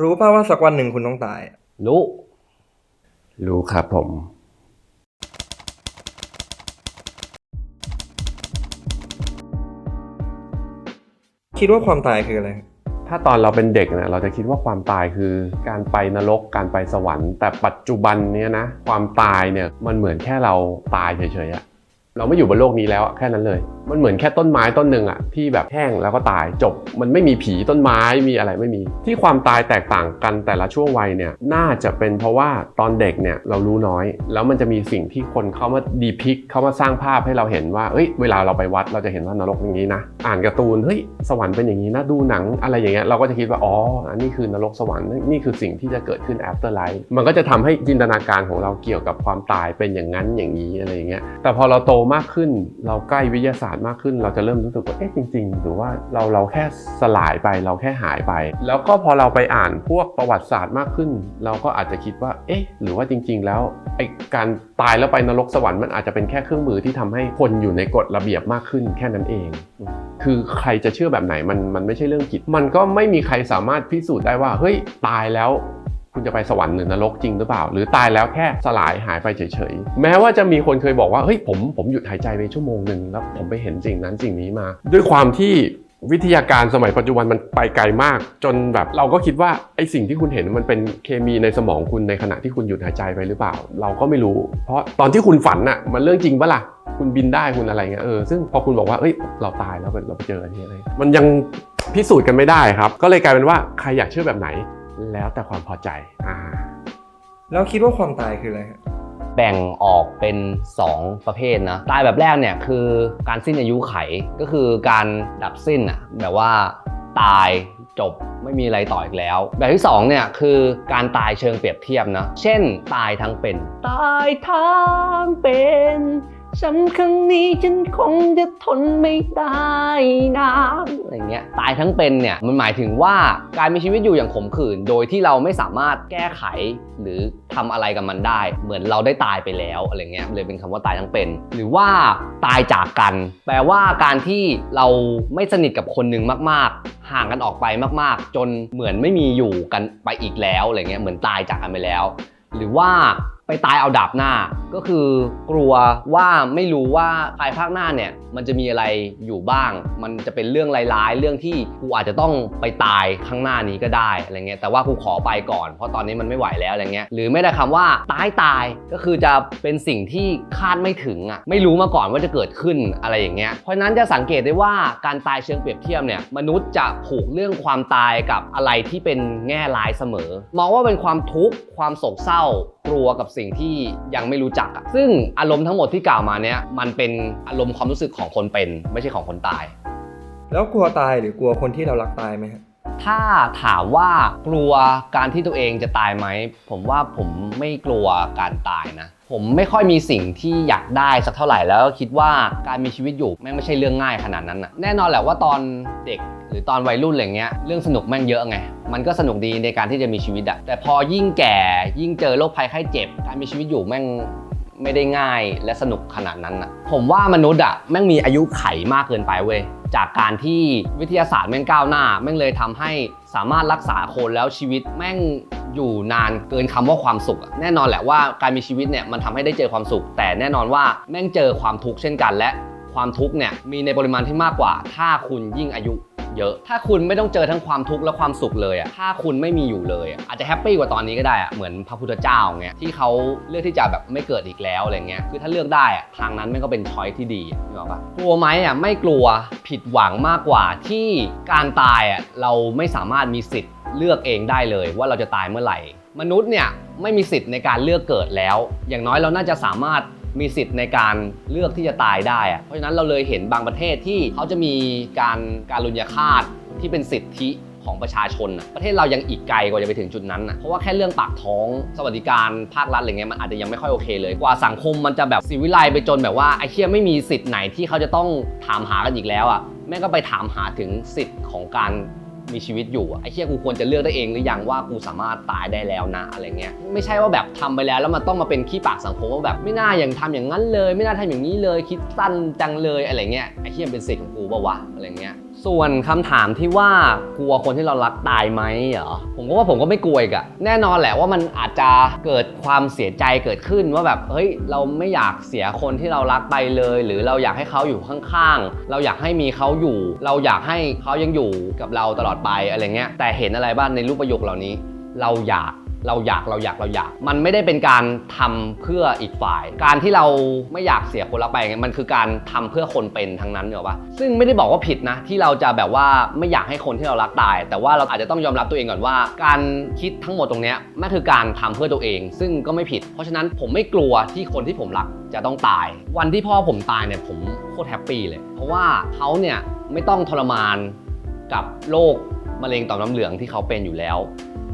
รู้ป่าว่าสักวันหนึ่งคุณต้องตาย รู้ รู้ครับผม คิดว่าความตายคืออะไร ถ้าตอนเราเป็นเด็กนะเราจะคิดว่าความตายคือ การไปนรกการไปสวรรค์ แต่ปัจจุบันเนี้ยนะ ความตายเนี่ยมันเหมือนแค่เราตายเฉยๆอะ เราไม่อยู่บนโลกนี้แล้วอะแค่นั้นเลย มันเหมือนแค่ต้นไม้ต้นหนึ่งอะที่แบบแห้งแล้วก็ตายจบ มันไม่มีผีต้นไม้มีอะไรไม่มี ที่ความตายแตกต่างกันแต่ละช่วงวัยเนี่ยน่าจะเป็นเพราะว่าตอนเด็กเนี่ยเรารู้น้อย แล้วมันจะมีสิ่งที่คนเข้ามาดีพิกเข้ามาสร้างภาพให้เราเห็นว่าเอ้ยเวลาเราไปวัดเราจะเห็นว่านรกอย่างนี้นะ อ่านการ์ตูนเฮ้ยสวรรค์เป็นอย่างนี้นะดูหนังอะไรอย่างเงี้ยเราก็จะคิดว่าอ๋ออันนี้คือนรกสวรรค์นี่คือสิ่งที่จะเกิดขึ้น after life มันก็จะทำให้จินตนาการของเราเกี่ยวกับความตายเป็นอย่างนั้นอย่างนี้อะไรอย่างเงี้ยแต่พอเราโตมากขึ้น เราใกล้วิทยาศาสตร์มากขึ้น เราจะเริ่มรู้สึกว่าเอ๊ะจริง ๆ หรือว่าเราเราแค่สลายไปเราแค่หายไป แล้วก็พอเราไปอ่านพวกประวัติศาสตร์มากขึ้น เราก็อาจจะคิดว่าเอ๊ะหรือว่าจริง ๆ แล้วไอ้การตายแล้วไปนรกสวรรค์มันอาจจะเป็นแค่เครื่องมือที่ทำให้คนอยู่ในกฎระเบียบมากขึ้นแค่นั้นเอง คือใครจะเชื่อแบบไหนมันมันไม่ใช่เรื่องผิด มันก็ไม่มีใครสามารถพิสูจน์ได้ว่าเฮ้ยตายแล้ว คุณจะไปสวรรค์หรือนรกจริงหรือเปล่า หรือตายแล้วแค่สลายหายไปเฉยๆ แม้ว่าจะมีคนเคยบอกว่าเฮ้ยผมผมหยุดหายใจไปชั่วโมงหนึ่งแล้วผมไปเห็นสิ่งนั้นสิ่งนี้มา ด้วยความที่วิทยาการสมัยปัจจุบันมันไปไกลมาก จนแบบเราก็คิดว่าไอสิ่งที่คุณเห็นมันเป็นเคมีในสมองคุณในขณะที่คุณหยุดหายใจไปหรือเปล่า เราก็ไม่รู้ เพราะตอนที่คุณฝันน่ะมันเรื่องจริงปะล่ะคุณบินได้คุณอะไรเงี้ยเออซึ่งพอคุณบอกว่าเอ้ยเราตายแล้วเราไปเจออันนี้อะไรมันยังพิสูจน์กันไม่ได้ครับ ก็เลยกลายเป็นว่าใครอยากเชื่อแบบไหน แล้วแต่ความพอใจอ่าแล้วคิดว่าความตายคืออะไรครับ แบ่งออกเป็น 2 ประเภทนะตายแบบแรกเนี่ยคือการสิ้นอายุไขก็คือการดับสิ้นอะแบบว่าตายจบไม่มีอะไรต่ออีกแล้ว แบบที่2เนี่ยคือการตายเชิงเปรียบเทียบนะเช่น ตายทั้งเป็น ตายทั้งเป็น ฉันครั้งนี้ฉันคงจะทนไม่ได้นะอะไรเงี้ยตายทั้งเป็นเนี่ยมันหมายถึงว่าการมีชีวิตอยู่อย่างขมขื่นโดยที่เราไม่สามารถแก้ไขหรือทำอะไรกับมันได้ เหมือนเราได้ตายไปแล้วอะไรเงี้ยเลยเป็นคำว่าตายทั้งเป็น หรือว่าตายจากกัน แปลว่าการที่เราไม่สนิทกับคนหนึ่งมาก ๆ ห่างกันออกไปมาก ๆ จนเหมือนไม่มีอยู่กันไปอีกแล้วอะไรเงี้ยเหมือนตายจากกันไปแล้ว หรือว่า ไปตายเอาดาบหน้า ก็คือกลัวว่าไม่รู้ว่าภายภาคหน้าเนี่ยมันจะมีอะไรอยู่บ้าง มันจะเป็นเรื่องร้ายๆ เรื่องที่กูอาจจะต้องไปตายข้างหน้านี้ก็ได้อะไรเงี้ยแต่ว่ากูขอไปก่อน เพราะตอนนี้มันไม่ไหวแล้วอะไรเงี้ยหรือไม่ได้คำว่าตายตายก็คือจะเป็นสิ่งที่คาดไม่ถึงอะไม่รู้มาก่อนว่าจะเกิดขึ้นอะไรอย่างเงี้ยเพราะนั้นจะสังเกตได้ว่าการตายเชิงเปรียบเทียบเนี่ยมนุษย์จะผูกเรื่องความตายกับอะไรที่เป็นแง่ร้ายเสมอ มองว่าเป็นความทุกข์ความโศกเศร้ากลัวกับสิ่งที่ยังไม่รู้จักอะซึ่งอารมณ์ทั้งหมดที่กล่าวมาเนี้ยมันเป็นอารมณ์ความรู้สึกของคนเป็น ไม่ใช่ของคนตาย แล้วกลัวตายหรือกลัวคนที่เรารักตายไหมครับถ้าถามว่ากลัวการที่ตัวเองจะตายไหม ผมว่าผมไม่กลัวการตายนะ ผมไม่ค่อยมีสิ่งที่อยากได้สักเท่าไหร่แล้วก็คิดว่าการมีชีวิตอยู่แม่งไม่ใช่เรื่องง่ายขนาดนั้นนะแน่นอนแหละว่าตอนเด็กหรือตอนวัยรุ่นอะไรเงี้ยเรื่องสนุกแม่งเยอะไง มันก็สนุกดีในการที่จะมีชีวิตอะแต่พอยิ่งแก่ยิ่งเจอโรคภัยไข้เจ็บ การมีชีวิตอยู่แม่งไม่ได้ง่ายและสนุกขนาดนั้นนะผมว่ามนุษย์อะแม่งมีอายุไขมากเกินไปเว้ยจากการที่วิทยาศาสตร์แม่งก้าวหน้าแม่งเลยทำให้ สามารถรักษาคนแล้วชีวิตแม่งอยู่นานเกินคำว่าความสุข แน่นอนแหละว่าการมีชีวิตเนี่ยมันทำให้ได้เจอความสุข แต่แน่นอนว่าแม่งเจอความทุกข์เช่นกันและความทุกข์เนี่ยมีในปริมาณที่มากกว่า ถ้าคุณยิ่งอายุ เยอะ ถ้าคุณไม่ต้องเจอทั้งความทุกข์และความสุขเลยอะถ้าคุณไม่มีอยู่เลยอะอาจจะแฮปปี้กว่าตอนนี้ก็ได้อะเหมือนพระพุทธเจ้าเงี้ยที่เขาเลือกที่จะแบบไม่เกิดอีกแล้วอะไรเงี้ยคือถ้าเลือกได้อะทางนั้นมันก็เป็นช้อยที่ดีอะนึกออกปะกลัวไหมอะไม่กลัวผิดหวังมากกว่าที่การตายอะเราไม่สามารถมีสิทธิ์เลือกเองได้เลยว่าเราจะตายเมื่อไหร่ มนุษย์เนี่ยไม่มีสิทธิ์ในการเลือกเกิดแล้ว อย่างน้อยเราน่าจะสามารถ มีสิทธิ์ในการเลือกที่จะตายได้อะเพราะฉะนั้นเราเลยเห็นบางประเทศที่เขาจะมีการการลุญยฆาตที่เป็นสิทธิของประชาชนอะประเทศเรายังอีกไกลกว่าจะไปถึงจุดนั้นนะเพราะว่าแค่เรื่องปากท้องสวัสดิการภาครัฐอะไรเงี้ยมันอาจจะยังไม่ค่อยโอเคเลย กว่าสังคมมันจะแบบสิวิไลไปจนแบบว่าไอ้เคียไม่มีสิทธิ์ไหนที่เขาจะต้องถามหากันอีกแล้วอะแม่ก็ไปถามหาถึงสิทธิ์ของการ มีชีวิตอยู่อะไอ้เชี่ยกูควรจะเลือกได้เองหรือยังว่ากูสามารถตายได้แล้วนะอะไรเงี้ยไม่ใช่ว่าแบบทำไปแล้วแล้วมันต้องมาเป็นขี้ปากสังคมว่าแบบไม่น่าอย่างทำอย่างนั้นเลย ไม่น่าทำอย่างนี้เลยคิดสั้นจังเลยอะไรเงี้ยไอ้เชี่ยเป็นสิทธิ์ของกูปะวะอะไรเงี้ย ส่วนคำถามที่ว่ากลัวคนที่เรารักตายไหมเหรอผมก็ว่าผมก็ไม่กลัวอีกอะแน่นอนแหละว่ามันอาจจะเกิดความเสียใจเกิดขึ้นว่าแบบเฮ้ยเราไม่อยากเสียคนที่เรารักไปเลย หรือเราอยากให้เขาอยู่ข้างๆ เราอยากให้มีเขาอยู่ เราอยากให้เขายังอยู่กับเราตลอดไปอะไรเงี้ยแต่เห็นอะไรบ้างในรูปประโยคเหล่านี้ เราอยาก เราอยากเราอยากเราอยาก มันไม่ได้เป็นการทำเพื่ออีกฝ่าย การที่เราไม่อยากเสียคนรักไปมันคือการทำเพื่อคนเป็นทั้งนั้นเหรอปะซึ่งไม่ได้บอกว่าผิดนะ ที่เราจะแบบว่าไม่อยากให้คนที่เรารักตาย แต่ว่าเราอาจจะต้องยอมรับตัวเองก่อนว่า การคิดทั้งหมดตรงเนี้ยมันคือการทำเพื่อตัวเอง ซึ่งก็ไม่ผิด เพราะฉะนั้นผมไม่กลัวที่คนที่ผมรักจะต้องตาย วันที่พ่อผมตายเนี่ยผมโคตรแฮปปี้เลย เพราะว่าเขาเนี่ยไม่ต้องทรมานกับโรค มะเร็งต่อมน้ำเหลืองที่เขาเป็นอยู่แล้ว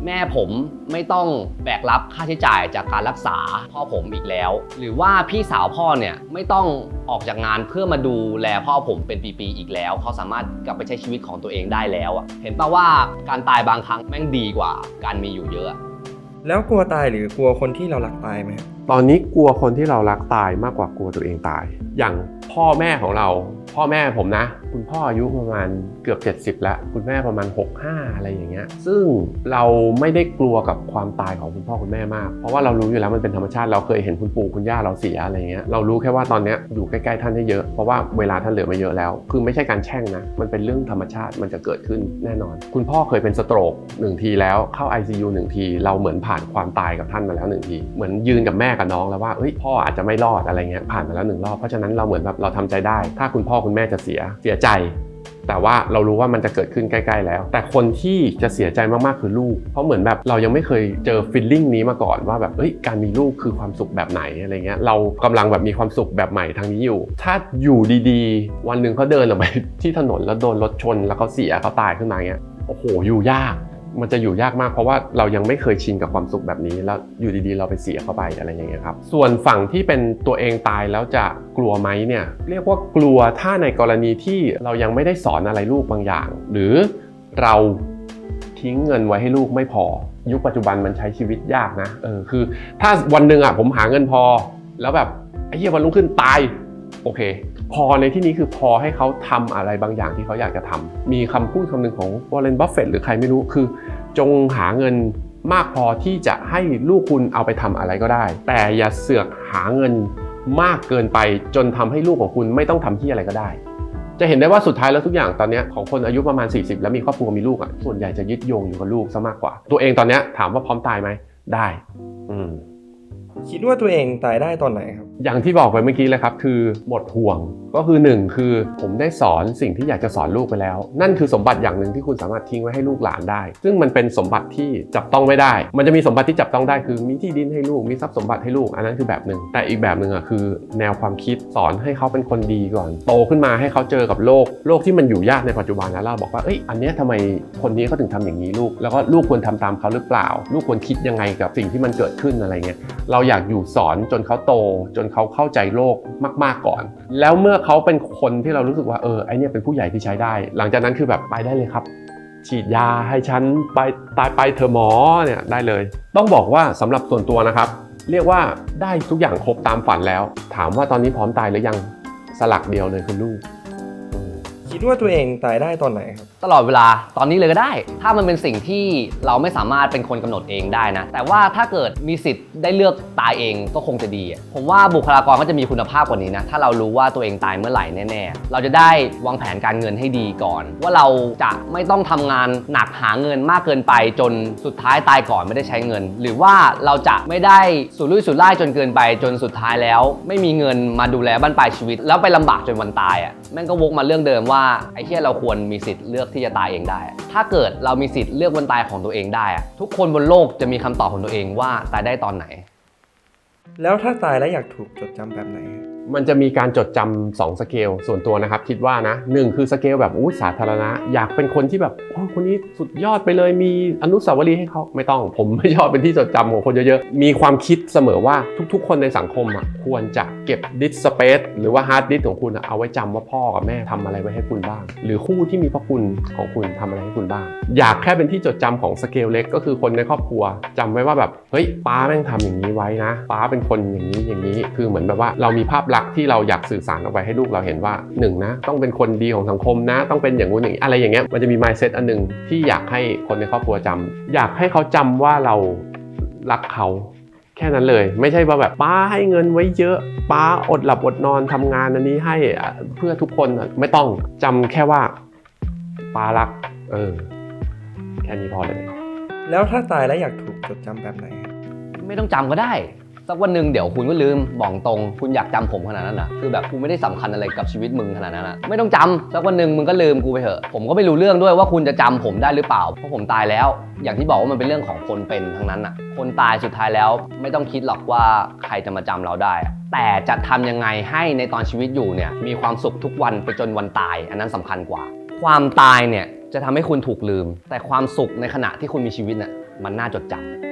แม่ผมไม่ต้องแบกรับค่าใช้จ่ายจากการรักษาพ่อผมอีกแล้ว หรือว่าพี่สาวพ่อเนี่ยไม่ต้องออกจากงานเพื่อมาดูแลพ่อผมเป็นปีๆอีกแล้ว เขาสามารถกลับไปใช้ชีวิตของตัวเองได้แล้วอะเห็นปะว่าการตายบางครั้งแม่งดีกว่าการมีอยู่เยอะแล้วกลัวตายหรือกลัวคนที่เรารักตายไหมครับตอนนี้กลัวคนที่เรารักตายมากกว่ากลัวตัวเองตาย อย่างพ่อแม่ของเรา พ่อแม่ผมนะคุณพ่ออายุประมาณเกือบ 70 แล้ว คุณแม่ประมาณ 65 อะไรอย่างเงี้ย ซึ่งเราไม่ได้กลัวกับความตายของคุณพ่อคุณแม่มาก เพราะว่าเรารู้อยู่แล้วมันเป็นธรรมชาติ เราเคยเห็นคุณปู่คุณย่าเราเสียอะไรเงี้ย เรารู้แค่ว่าตอนเนี้ยอยู่ใกล้ๆท่านให้เยอะ เพราะว่าเวลาท่านเหลือมาเยอะแล้ว คือไม่ใช่การแช่งนะ มันเป็นเรื่องธรรมชาติ มันจะเกิดขึ้นแน่นอน คุณพ่อเคยเป็นสโตรกหนึ่งทีแล้ว เข้า ICU หนึ่งที เราเหมือนผ่านความตายกับท่านมาแล้วหนึ่งที เหมือนยืนกับแม่กับน้องแล้วว่าเอ้ยพ่ออาจจะไม่รอดอะไรเงี้ย ผ่านมาแล้วหนึ่งรอบ เพราะฉะนั้นเราเหมือนแบบเราทำใจได้ ถ้าคุณพ่อคุณแม่จะเสียเสียใจ แต่ว่าเรารู้ว่ามันจะเกิดขึ้นใกล้ๆแล้ว แต่คนที่จะเสียใจมากๆคือลูก เพราะเหมือนแบบเรายังไม่เคยเจอฟีลลิ่งนี้มาก่อนว่าแบบเอ้ยการมีลูกคือความสุขแบบไหนอะไรเงี้ยเรากำลังแบบมีความสุขแบบใหม่ทางนี้อยู่ ถ้าอยู่ดีๆ วันหนึ่งเขาเดินออกไปที่ถนนแล้วโดนรถชนแล้วเขาเสียเขาตายขึ้นมาเงี้ยโอ้โหอยู่ยาก มันจะอยู่ยากมากเพราะว่าเรายังไม่เคยชินกับความสุขแบบนี้ แล้วอยู่ดีๆ เราไปเสียเข้าไปอะไรอย่างเงี้ยครับ ส่วนฝั่งที่เป็นตัวเองตายแล้วจะกลัวไหมเนี่ยเรียกว่ากลัวถ้าในกรณีที่เรายังไม่ได้สอนอะไรลูกบางอย่าง หรือเราทิ้งเงินไว้ให้ลูกไม่พอ ยุคปัจจุบันมันใช้ชีวิตยากนะเออคือ ถ้าวันหนึ่งอะผมหาเงินพอ แล้วแบบไอ้เหี้ยวันรุ่งขึ้นตายโอเค พอในที่นี้คือพอให้เขาทำอะไรบางอย่างที่เขาอยากจะทำมีคำพูดคำหนึ่งของวอร์เรนบัฟเฟตหรือใครไม่รู้คือ จงหาเงินมากพอที่จะให้ลูกคุณเอาไปทำอะไรก็ได้ แต่อย่าเสือกหาเงินมากเกินไปจนทำให้ลูกของคุณไม่ต้องทำที่อะไรก็ได้ จะเห็นได้ว่าสุดท้ายแล้วทุกอย่างตอนนี้ของคนอายุประมาณ 40 แล้วมีครอบครัวมีลูกอะส่วนใหญ่จะยึดโยงอยู่กับลูกซะมากกว่า ตัวเองตอนนี้ถามว่าพร้อมตายไหมได้ อืม คิดว่าตัวเองตายได้ตอนไหนครับ อย่างที่บอกไปเมื่อกี้เลยครับ คือหมดห่วงก็คือ 1 คือผมได้สอนสิ่งที่อยากจะสอนลูกไปแล้ว นั่นคือสมบัติอย่างหนึ่งที่คุณสามารถทิ้งไว้ให้ลูกหลานได้ ซึ่งมันเป็นสมบัติที่จับต้องไม่ได้ มันจะมีสมบัติที่จับต้องได้คือมีที่ดินให้ลูกมีทรัพย์สมบัติให้ลูกอันนั้นคือแบบหนึ่งแต่อีกแบบหนึ่งอะคือ แนวความคิดสอนให้เขาเป็นคนดีก่อน โตขึ้นมาให้เขาเจอกับโลกโลกที่มันอยู่ยากในปัจจุบันแล้วเราบอกว่าเอ้ยอันเนี้ยทำไมคนนี้เขาถึงทำอย่างนี้ลูก แล้วก็ลูกควรทำตามเขาหรือเปล่า ลูกควรคิดยังไงกับสิ่งที่มันเกิดขึ้นอะไรเงี้ยเราอยากอยู่สอนจนเขาโต จนเขาเข้าใจโลกมาก ๆก่อน แล้วเมื่อเขาเป็นคนที่เรารู้สึกว่าเออไอเนี่ยเป็นผู้ใหญ่ที่ใช้ได้ หลังจากนั้นคือแบบไปได้เลยครับ ฉีดยาให้ฉันไปตายไปเธอหมอเนี่ยได้เลย ต้องบอกว่าสำหรับส่วนตัวนะครับ เรียกว่าได้ทุกอย่างครบตามฝันแล้ว ถามว่าตอนนี้พร้อมตายหรือยังสลักเดียวเลยคือลูก คิดว่าตัวเองตายได้ตอนไหนครับ ตลอดเวลาตอนนี้เลยก็ได้ ถ้ามันเป็นสิ่งที่เราไม่สามารถเป็นคนกำหนดเองได้นะ แต่ว่าถ้าเกิดมีสิทธิ์ได้เลือกตายเองก็คงจะดี ผมว่าบุคลากรก็จะมีคุณภาพกว่านี้นะ ถ้าเรารู้ว่าตัวเองตายเมื่อไหร่แน่ๆ เราจะได้วางแผนการเงินให้ดีก่อน ว่าเราจะไม่ต้องทำงานหนักหาเงินมากเกินไปจนสุดท้ายตายก่อนไม่ได้ใช้เงิน หรือว่าเราจะไม่ได้สุรุ่ยสุร่ายจนเกินไปจนสุดท้ายแล้ว ไม่มีเงินมาดูแลบ้านปลายชีวิต แล้วไปลำบากจนวันตายอะแม่งก็วกมาเรื่องเดิมว่าาไอ้เชี่ยเราควรมีสิทธิ์เลือกที่จะตายเองได้ ถ้าเกิดเรามีสิทธิ์เลือกวันตายของตัวเองได้ ทุกคนบนโลกจะมีคำตอบของตัวเองว่าตายได้ตอนไหน แล้วถ้าตายแล้วอยากถูกจดจำแบบไหนมันจะมีการจดจำสองสเกลส่วนตัวนะครับ คิดว่านะหนึ่งคือสเกลแบบอุ้สาธารณะ อยากเป็นคนที่แบบโอ้คนนี้สุดยอดไปเลยมีอนุสาวรีย์ให้เขาไม่ต้อง ผมไม่ชอบเป็นที่จดจำของคนเยอะๆ มีความคิดเสมอว่าทุกๆ คนในสังคมอะควรจะเก็บดิสสเปซหรือว่าฮาร์ดดิสของคุณเอาไว้จำว่าพ่อกับแม่ทำอะไรไว้ให้คุณบ้าง หรือคู่ที่มีพระคุณของคุณทำอะไรให้คุณบ้าง อยากแค่เป็นที่จดจำของสเกลเล็กก็คือคนในครอบครัวจำไว้ว่าแบบเฮ้ยป้าแม่งทำอย่างนี้ไว้นะป้าเป็นคนอย่างนี้อย่างนี้ คือเหมือนแบบว่าเรามีภาพลักษณ์ลักษณ์ที่เราอยากสื่อสารออกไปให้ลูกเราเห็นว่าหนึ่งนะต้องเป็นคนดีของสังคมนะ ต้องเป็นอย่างงู้นอย่างนี้อะไรอย่างเงี้ยมันจะมี mindset อันหนึงที่อยากให้คนในครอบครัวจำอยากให้เขาจำว่าเรารักเขาแค่นั้นเลยไม่ใช่ว่าแบบป้าให้เงินไว้เยอะ ป้าอดหลับอดนอนทำงานอันนี้ให้อะเพื่อทุกคนอะไม่ต้องจำแค่ว่าป้ารัก เออ แค่นี้พอเลย แล้วถ้าตายแล้วอยากถูกจดจำแบบไหน ไม่ต้องจำก็ได้ สักวันหนึ่งเดี๋ยวคุณก็ลืมบอกตรง คุณอยากจำผมขนาดนั้นนะคือแบบกูไม่ได้สำคัญอะไรกับชีวิตมึงขนาดนั้นนะไม่ต้องจำสักวันหนึ่งมึงก็ลืมกูไปเถอะผมก็ไม่รู้เรื่องด้วยว่าคุณจะจำผมได้หรือเปล่าเพราะผมตายแล้ว อย่างที่บอกว่ามันเป็นเรื่องของคนเป็นทั้งนั้นอะ คนตายสุดท้ายแล้วไม่ต้องคิดหรอกว่าใครจะมาจำเราได้แต่จะทำยังไงให้ในตอนชีวิตอยู่เนี่ยมีความสุขทุกวันไปจนวันตาย อันนั้นสำคัญกว่า ความตายเนี่ยจะทำให้คุณถูกลืม แต่ความสุขในขณะที่คุณมีชีวิตน่ะมันน่าจดจำ